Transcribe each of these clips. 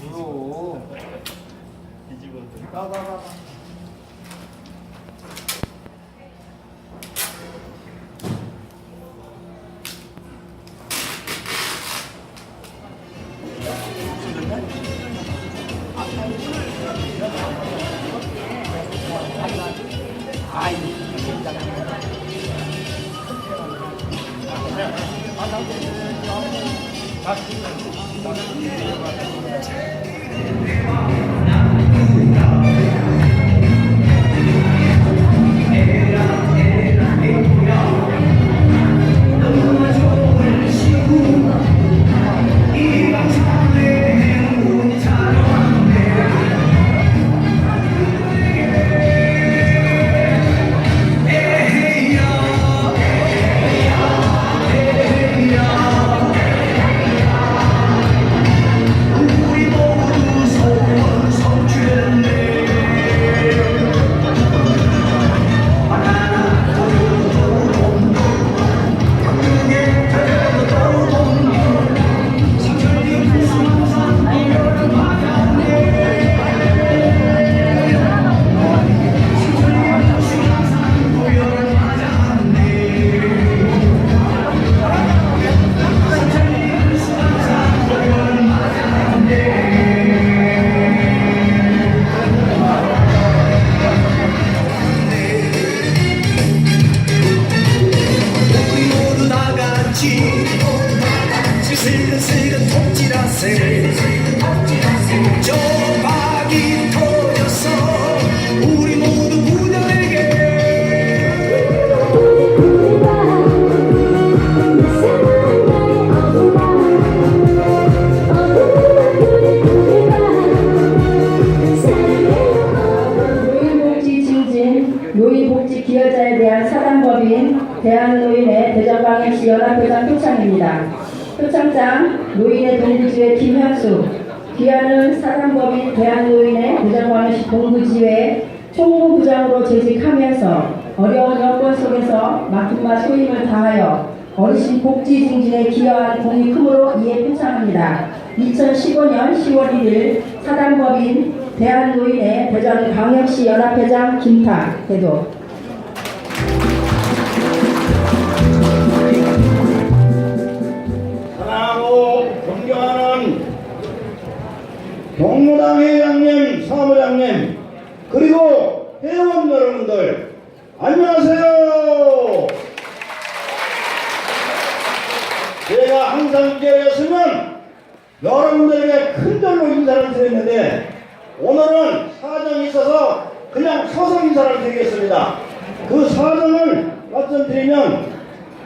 무서워. 뒤집어 도가 대한 사단법인 대한노인의 대전광역시 연합회장 표창입니다. 표창장 노인의 동부지회 김현수, 귀하는 사단법인 대한노인의 대전광역시 동부지회 총무부장으로 재직하면서 어려운 여건 속에서 맡은바 소임을 다하여 어르신 복지 증진에 기여한 공이 크므로 이에 표창합니다. 2015년 10월 1일 사단법인 대한노인의 대전광역시 연합회장 김타 대도 경로당 회장님, 사무장님, 그리고 회원 여러분들, 안녕하세요. 제가 항상 기회였으면 여러분들에게 큰 절로 인사를 드렸는데 오늘은 사정이 있어서 그냥 서서 인사를 드리겠습니다. 그 사정을 말씀드리면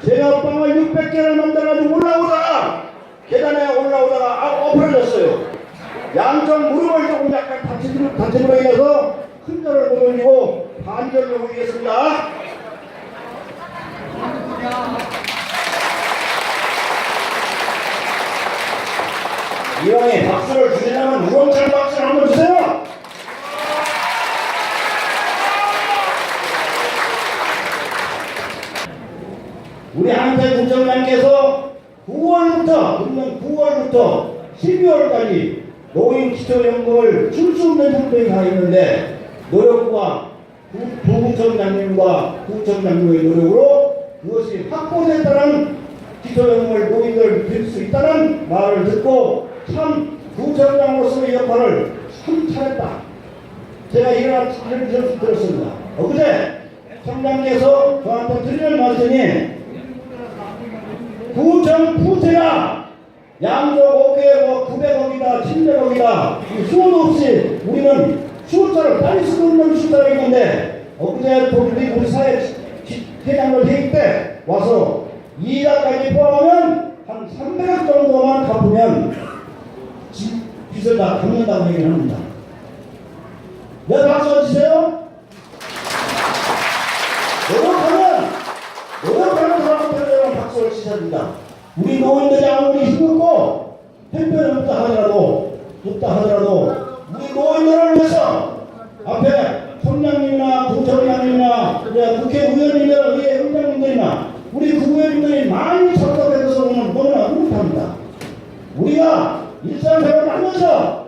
제가 빵을 600개를 만들어가지고 올라오다가 계단에 올라오다가 아, 엎어졌어요. 양쪽 무릎을 조금 약간 다치는, 다치는 로 인해서 큰 절을 못 올리고 반절로 올리겠습니다. 이왕에 박수를 주시려면 우렁찬 박수를 한번 주세요. 우리 한태 국장님께서 9월부터 금년 9월부터 12월까지 노인 기초연금을 줄 수 없는 형편이 가 있는데 노력과 부- 부구청장님과 구청장님의 노력으로 그것이 확보됐다는 기초연금을 노인들 드릴 수 있다는 말을 듣고 참 구청장으로서의 역할을 참 잘했다. 제가 이런 말을 들었습니다. 어제 청장께서 저한테 드리는 말씀이 구청 부채가 양쪽 어깨에 뭐 900억이다 700억이다 수도 없이 우리는 숫자를 빨리 쓰고 있는 숫자가 있는데 어제 우리 우리 사회 지- 회장을 회의 때 와서 이자까지 포함하면 한 300억 정도만 갚으면 지- 빚을 다 갚는다고 얘기를 합니다. 네 박수 주세요. 노력하면 노력하는 사람들에게만 박수를 치셔야 됩니다. 우리 노인들이 아무리 힘들고 형편이 없다 하더라도 없다 하더라도 우리 노인들을 위해서 앞에 총장님이나 부총장님이나 국회의원님들 우리 그 회장님들이나 우리 국회의원들이 많이 참석해서 오늘 너무나 뿌듯합니다. 우리가 일상생활을 하면서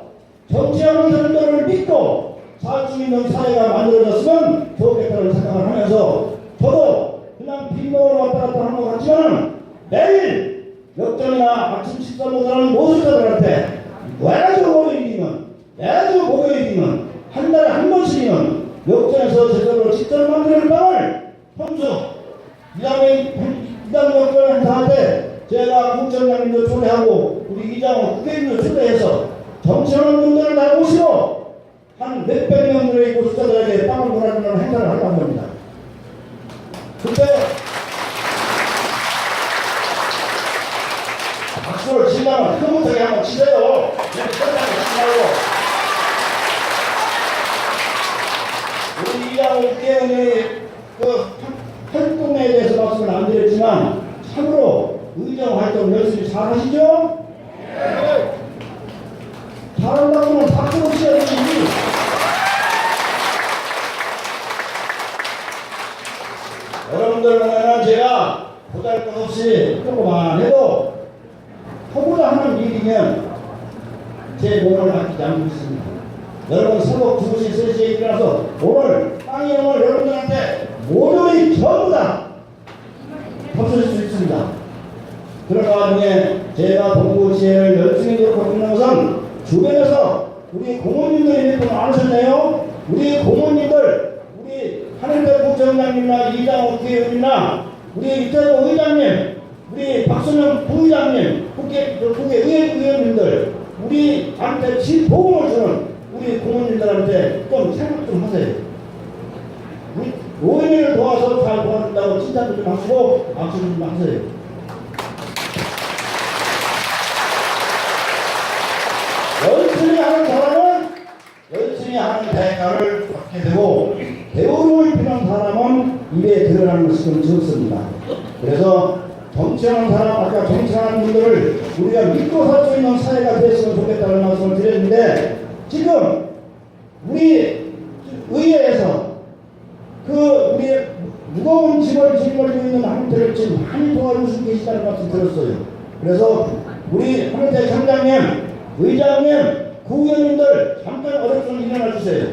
정치하는 사람들을 믿고 살수 있는 사회가 만들어졌으면 좋겠다는 생각을 하면서 저도 그냥 빈번으로 왔다 갔다 하는 것 같지만 내일 역전이나 아침 식사 못하는 모습자들한테 매주 월요일이면 매주 목요일이면 한 달에 한 번씩이면 역전에서 제대로 직접 만드는 빵을 평소 이장님 이장 역전 행사한테 제가 국정장님도 초대하고 우리 이장호 국회의원도 초대해서 정치하는 분들을 다 모시고 한 몇백 명들의 고수자들에게 빵을 보내주는 행사를 하려고 합니다. 그때 박수를 치려면 흐뭇하게 한번 치세요. 이렇게 끝나게 치지 말고. 우리 이장호 국회의원이 그 활동에 대해서 말씀을 안 드렸지만 참으로 의정 활동 열심히 잘 하시죠? 잘한다고는 박수를 치야지. 여러분들 보면은 제가 보잘것없이 조금만 해도 하고자 하는 일이면 제 몸을 아끼지 않고 있습니다. 여러분 새벽 2시, 3시에 일어나서 오늘 땅의 영을 여러분들한테 모조리 전부 다 덮칠 수 있습니다. 그런 와중에 제가 동부 지혜를 열심히 노력하고 있는 것은 주변에서 우리 공무원님들이 몇분 많으셨네요. 우리 공무원님들, 우리 하늘별 국정장님이나 이장호 국회의원이나 우리 이태도 의장님, 우리 박선영 부의장님, 국회, 국회의회 의원님들, 우리 한테 진도움을 주는 우리 공무원님들한테 좀 생각 좀 하세요. 우리 노인을 도와서 잘 도와준다고 칭찬도 좀 하시고 박수 좀 하세요. 열심히 하는 사람은 열심히 하는 대가를 받게 되고 배움을 필요한 사람은 입에 것이 좀 적습니다. 그래서 정치하는 사람, 아까 정치하는 분들을 우리가 믿고 살 수 있는 사회가 됐으면 좋겠다는 말씀을 드렸는데 지금 우리 의회에서 그 우리 무거운 짐을 짊어지고 있는 한태를 지금 많이 도와주시고 계시다는 말씀 들었어요. 그래서 우리 한태 장장님, 의장님, 구의원님들 잠깐 어렵으면 일어나 주세요.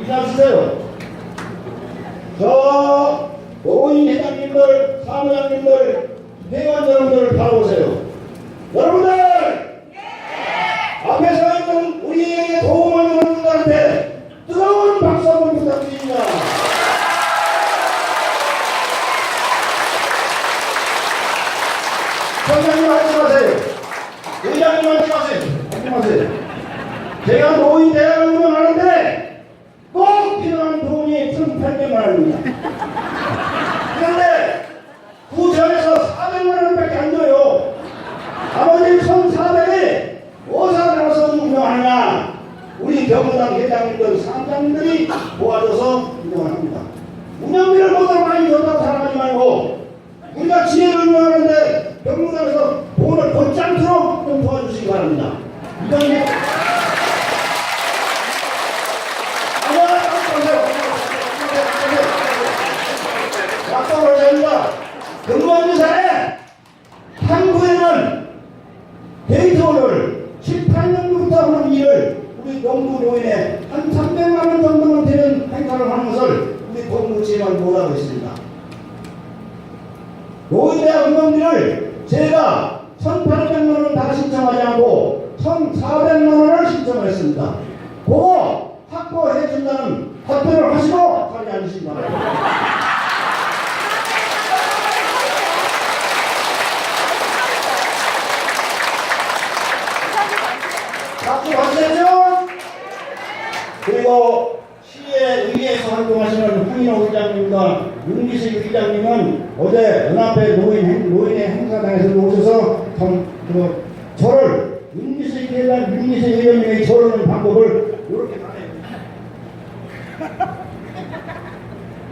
일어나 주세요. 저 노인 회장님들, 사무장님들, 회원 여러분들 바라보세요. 여러분들! 앞에 서 있는 우리에게 도움을 주는 분들한테 뜨거운 박수 한번 부탁드립니다. 선생님 말씀하세요. 의장님 말씀하세요. 말씀하세요. 제가 노인 대학을 운영하는데 꼭 필요한 돈이 1,800만 원입니다. 그런데 구청에서 400만 원밖에 안 줘요. 나머지 1,400이 어디서 나와서 운영하느냐? 우리 경무당 회장님들, 상장들이 도와줘서 운영합니다. 운영비를 보다 많이 줬다고 생각하지 말고 우리가 지혜를 운영하는데 경무당에서 돈을 벗지 않도록 좀 도와주시기 바랍니다. 이건 뭐 아니야, 약속을 합니다. 근무원지사에 한국에는 데이터를 18년부터 하는 농구 노인에 한 300만 원 정도는 되는 행사를 하는 것을 우리 공무지만 못하고 있습니다. 노인대 운동비를 제가 1,800만 원다 신청하지 않고 1,400만 원을 신청했습니다. 그거 확보해 준다는 답변을 하시고 자리에 앉으시기 바랍니다. 박수 받으셨죠? 그리고 시의 의회에서 활동하시는 황인호 의장님과 윤기식 의장님은 어제 연합회 노인 행, 노인의 행사장에서 오셔서 참, 그, 저를 윤기식 의장, 윤기식 의원님의 저르는 방법을 이렇게 말해요.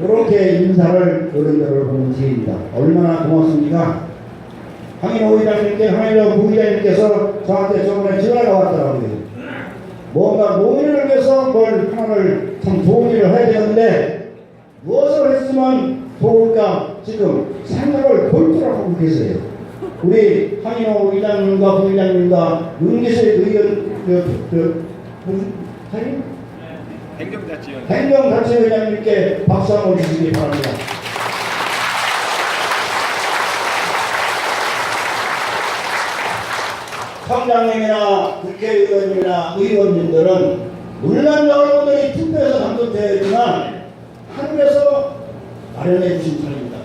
이렇게 인사를 어른들을 보는 지혜입니다. 얼마나 고맙습니까? 황인호 의장님께 황인호 부의장님께서 저한테 저번에 전화가 왔더라고요. 뭔가 노인을 위해서 뭘 하나를 참 좋은 일을 해야 되는데 무엇을 했으면 좋을까 지금 생각을 골똘하고 하고 계세요. 우리 황인호 의장님과 부의장님과 윤기세 의원 그, 그, 무슨 사님? 행정자치위원 행정자치회장님께 박수 한번 주시기 바랍니다. 청장님이나 국회의원님이나 의원님들은 물론 여러분들이 투표해서 당선되어 있지만 하늘에서 마련해 주신 자리입니다.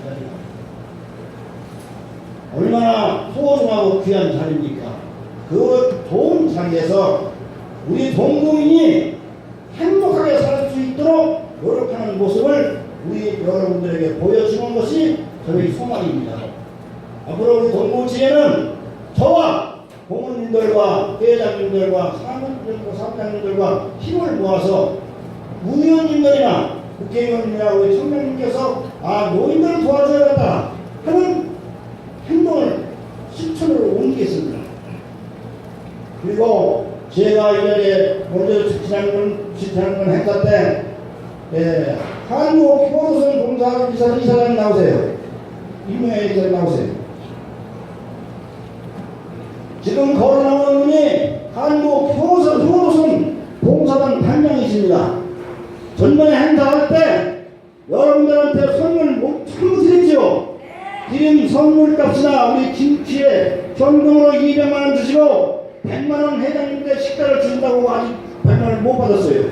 얼마나 소중하고 귀한 자리입니까? 그 좋은 자리에서 우리 동국민이 행복하게 살 수 있도록 노력하는 모습을 우리 여러분들에게 보여주는 것이 저희 소망입니다. 앞으로 우리 동부지에는 저와 공무원님들과 회장님들과 사무님들과 사무장님들과 힘을 모아서 의원님들이나 국회의원님이나 우리 청년님께서 아 노인들을 도와줘야겠다 하는 행동을 실천으로 옮기겠습니다. 그리고 제가 이 자리에 먼저 지난번 지난번 행사 때 예, 한국 효도선 공사 이사 이사장 나오세요. 이명혜 이사장 나오세요. 지금 걸어 나오는 분이 한국 효도선 효도선 공사단 단장이십니다. 전번에 행사할 때 여러분들한테 선물 못 선물 드렸죠. 드린 선물 값이나 우리 김치에 현금으로 200만 원 주시고 100만 원 회장님께 식사를 주신다고 아직 100만 원을 못 받았어요.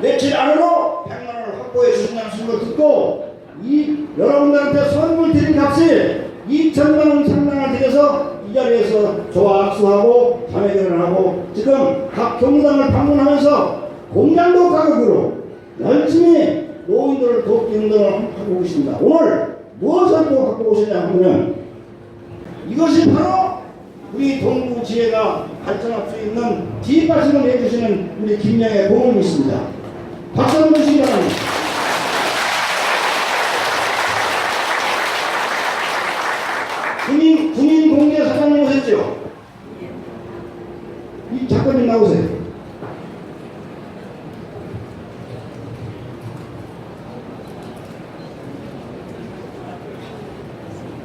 며칠 안으로 100만 원을 확보해 주신다는 소식을 듣고 이 여러분들한테 선물 드린 값이 2천만 원 상당을 들여서 이 자리에서 저와 악수하고 자매결을 하고 지금 각 경무당을 방문하면서 공장도 가격으로 열심히 노인들을 돕기 운동을 하고 계십니다. 오늘 무엇을 또 갖고 오시냐 하면 이것이 바로 우리 동부 지혜가 발전할 수 있는 뒷받침을 해주시는 우리 김영애 고문이십니다. 박수 한번 주시기 바랍니다. 군인, 군인 공개 사장님 오셨죠? 이 작가님 나오세요.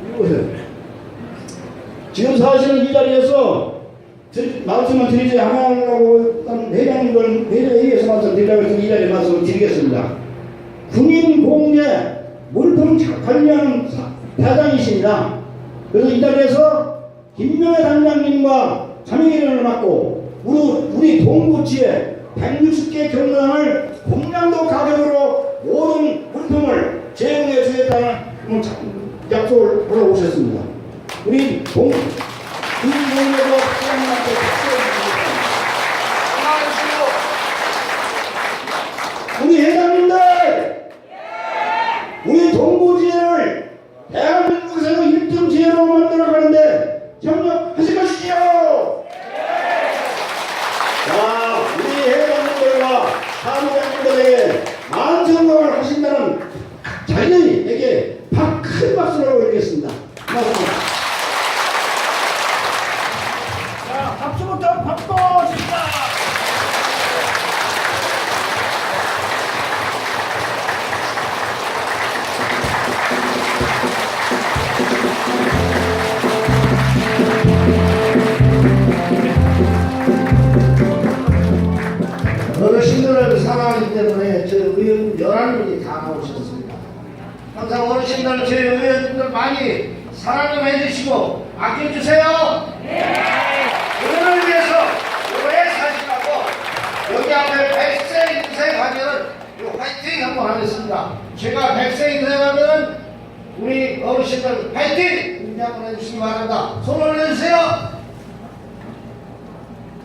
이리 오세요. 지금 드- 말씀을 드리지 않으려고 회장님들 회의에서 말씀 드리려고 해서 이 자리에 말씀을 드리겠습니다. 군인 공개 물품 관련 사- 대장이십니다. 그래서 이 자리에서 김명애 단장님과 자명회견을 맡고 우리, 우리 동구치에 160개 경로당을 공장도 가격으로 모든 물품을 제공해 주겠다는 약속을 하러 오셨습니다. 우리 동, 국민공개도 사장님 하기 때문에 저희 의원 11분이 다 나오셨습니다. 항상 어르신들 저희 의원님들 많이 사랑 좀 해주시고 아껴주세요. 네. 의원을 위해서 오래 사시라고 여기 앞에 100세 인생 하면은 화이팅 한번 하겠습니다. 제가 100세 인생 하면은 우리 어르신들 화이팅! 인지 한번 해주시기 바랍니다. 손 올려주세요.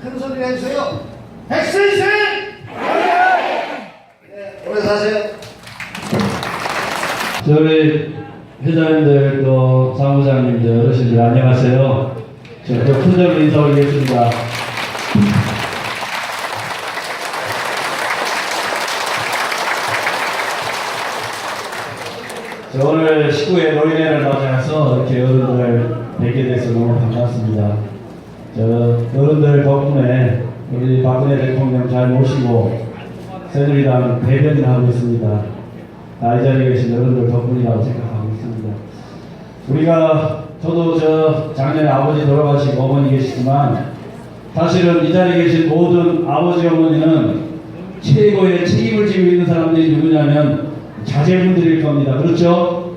큰 소리 해주세요. 100세 인생! 네, 오래 사세요. 저희 회장님들 또 사무장님들 어르신들 안녕하세요. 저또 큰절 인사 올리겠습니다. 저 오늘 19회 노인회를 맞이해서 이렇게 어른들을 뵙게 돼서 너무 반갑습니다. 저 어른들 덕분에 우리 박근혜 대통령 잘 모시고 새누리당 대변을 하고 있습니다. 나이 자리에 계신 여러분들 덕분이라고 생각하고 있습니다. 우리가 저도 저 작년에 아버지 돌아가시고 어머니 계시지만 사실은 이 자리에 계신 모든 아버지 어머니는 최고의 책임을 지고 있는 사람들이 누구냐면 자제분들일 겁니다. 그렇죠?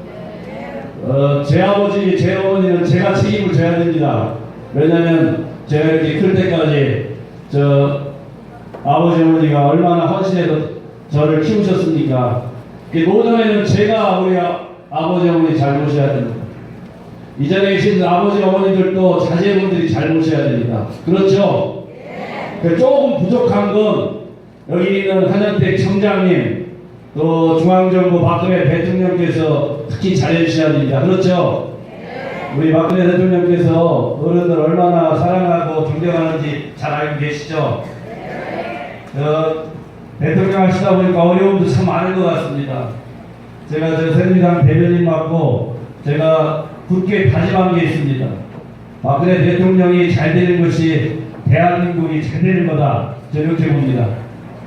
어, 제 아버지, 제 어머니는 제가 책임을 져야 됩니다. 왜냐면 제가 이렇게 클 때까지 저 아버지 어머니가 얼마나 헌신해서 저를 키우셨습니까? 이 노전에는 제가 우리 아, 아버지 어머니 잘 모셔야 됩니다. 이 자리에 계신 아버지 어머니들도 자제분들이 잘 모셔야 됩니다. 그렇죠? 그 조금 부족한 건 여기 있는 한현택 청장님 또 중앙정부 박근혜 대통령께서 특히 잘해주셔야 됩니다. 그렇죠? 우리 박근혜 대통령께서 어른들 얼마나 사랑하고 존경하는지 잘 알고 계시죠? 어, 대통령 하시다 보니까 어려움도 참 많은 것 같습니다. 제가 저 새누리당 대변인 맡고 제가 굳게 다짐한 게 있습니다. 박근혜 대통령이 잘 되는 것이 대한민국이 잘 되는 거다. 저는 이렇게 봅니다.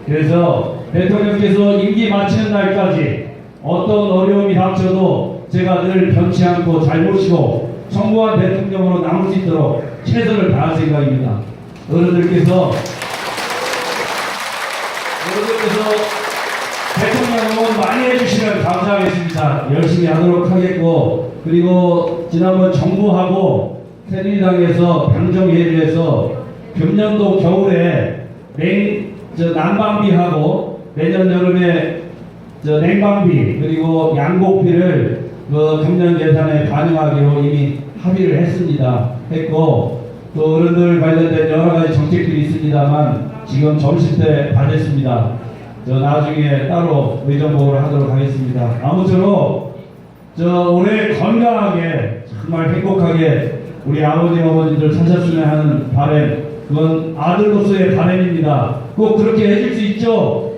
그래서 대통령께서 임기 마치는 날까지 어떤 어려움이 닥쳐도 제가 늘 변치 않고 잘 모시고 성공한 대통령으로 남을 수 있도록 최선을 다할 생각입니다. 어른들께서 대통령 응원 많이 해주시면 감사하겠습니다. 열심히 하도록 하겠고 그리고 지난번 정부하고 새누리당에서 당정회의를 해서 금년도 겨울에 냉, 저 난방비하고 내년 여름에 저 냉방비 그리고 양곡비를 그 금년 예산에 반영하기로 이미 합의를 했습니다. 했고 또 어른들 관련된 여러 가지 정책들이 있습니다만 지금 점심 때 받았습니다. 저 나중에 따로 의정 보고를 하도록 하겠습니다. 아무쪼록 저 올해 건강하게 정말 행복하게 우리 아버지 어머니들 사셨으면 하는 바램 그건 아들로서의 바램입니다. 꼭 그렇게 해줄 수 있죠?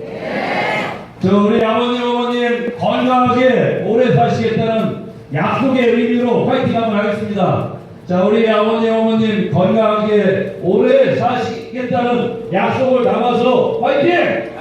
저 우리 아버지 어머님 건강하게 오래 사시겠다는 약속의 의미로 파이팅 한번 하겠습니다. 자 우리 아버지 어머님 건강하게 오래 사시겠다는 약속을 담아서 파이팅!